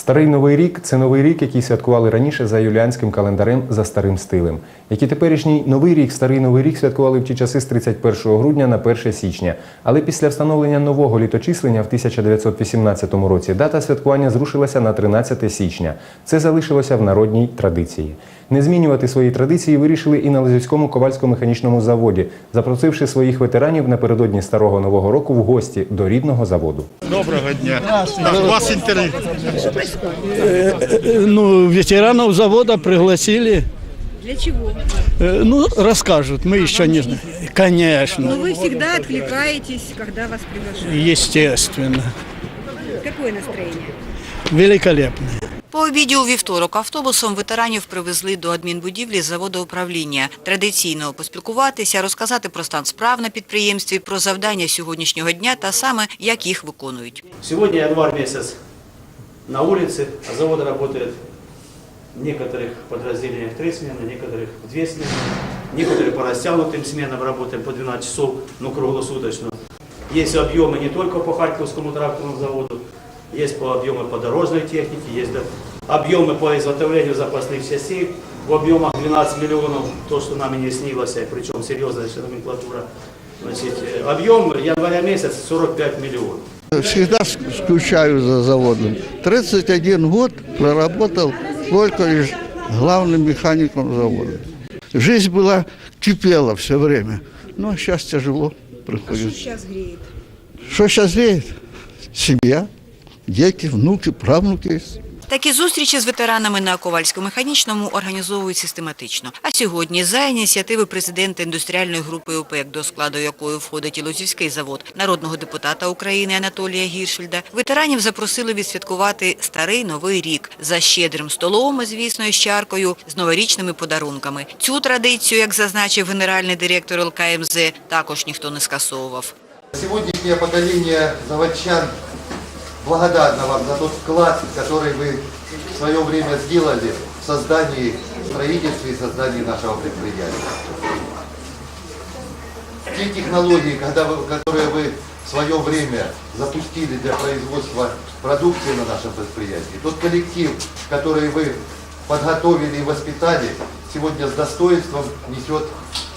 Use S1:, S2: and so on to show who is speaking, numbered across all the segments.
S1: Старий новий рік це новий рік, який святкували раніше за юліанським календарем за старим стилем. Як і теперішній новий рік, старий новий рік святкували в ті часи з 31 грудня на 1 січня. Але після встановлення нового літочислення в 1918 році дата святкування зрушилася на 13 січня. Це залишилося в народній традиції. Не змінювати свої традиції вирішили і на Лозівському ковальсько-механічному заводі, запросивши своїх ветеранів напередодні старого нового року в гості до рідного заводу.
S2: Доброго дня. Вас интервью.
S3: Э, Ну, ветеранов завода пригласили.
S4: Для чего?
S3: Э, Ну, расскажут, мы еще не знаем.
S4: Но
S3: Конечно,
S4: вы всегда откликаетесь, когда вас приглашают.
S3: естественно.
S4: Какое настроение?
S3: Великолепно.
S5: По обіді у вівторок автобусом ветеранів привезли до адмінбудівлі заводу управління. Традиційно поспілкуватися, розказати про стан справ на підприємстві, про завдання сьогоднішнього дня та саме, як їх виконують.
S6: Сегодня январь месяц на улице, а завод работает в некоторых подразделениях три смены, некоторых две смены, некоторые по растянутым сменам работаем по 12 часов, но круглосуточно. Есть объемы не только по Харьковскому тракторному заводу, есть по объемы по дорожной технике, есть объемы по изготовлению запасных частей в объемах 12 миллионов, то, что нам и не снилось, причем серьезная номенклатура. Значит, э, объем января месяц 45 миллионов.
S7: Всегда скучаю за заводом. 31 год проработал только лишь главным механиком завода. Жизнь была, кипела все время. Ну, а сейчас тяжело приходит.
S4: Сейчас греет.
S7: Что сейчас греет? Семья, дети, внуки, правнуки.
S5: Такі зустрічі з ветеранами на Ковальсько-механічному організовують систематично. А сьогодні за ініціативи президента індустріальної групи ОПЕК, до складу якої входить і Лозівський завод, народного депутата України Анатолія Гіршельда, ветеранів запросили відсвяткувати старий новий рік за щедрим столом, звісно, і з чаркою, з новорічними подарунками. Цю традицію, як зазначив генеральний директор ЛКМЗ, також ніхто не скасовував.
S8: Сегодняшнее поколение заводчан благодарно вам за тот вклад, который вы в свое время сделали в создании, строительстве и создании нашего предприятия. Те технологии, когда вы- которые вы в свое время запустили для производства продукции на нашем предприятии, тот коллектив, который вы подготовили и воспитали, сегодня с достоинством несет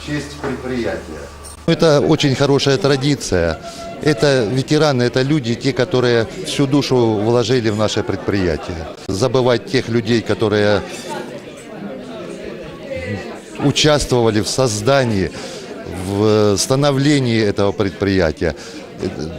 S8: честь предприятия.
S9: Это очень хорошая традиция. Это ветераны, это люди, те, которые всю душу вложили в наше предприятие. Забывать тех людей, которые участвовали в создании, в становлении этого предприятия, это-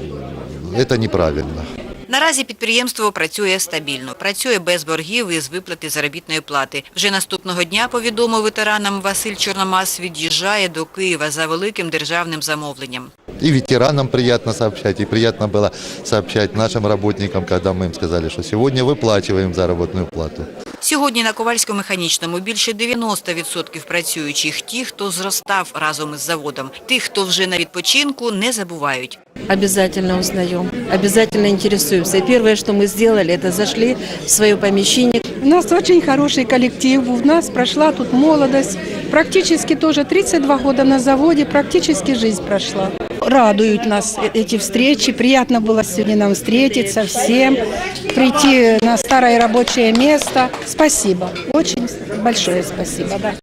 S9: это неправильно.
S5: Наразі підприємство працює стабільно, працює без боргів і з виплати заробітної плати. Вже наступного дня, повідомив ветеранам, Василь Чорномас від'їжджає до Києва за великим державним замовленням.
S9: И ветеранам приятно сообщать, и приятно было сообщать нашим работникам, когда мы им сказали, что сегодня выплачиваем заработную плату.
S5: Сьогодні на Ковальсько-механічному більше 90% працюючих ті, хто зростав разом із заводом. Тих, хто вже на відпочинку, не забувають.
S10: Обязательно узнаем, обязательно интересуемся. И первое, что мы сделали, это зашли в свое помещение.
S11: У нас очень хороший коллектив, у нас прошла тут молодость. Практически тоже 32 года на заводе, практически жизнь прошла. Радуют нас э- эти встречи. Приятно было сегодня нам встретиться всем, прийти на старое рабочее место. Спасибо, очень большое спасибо.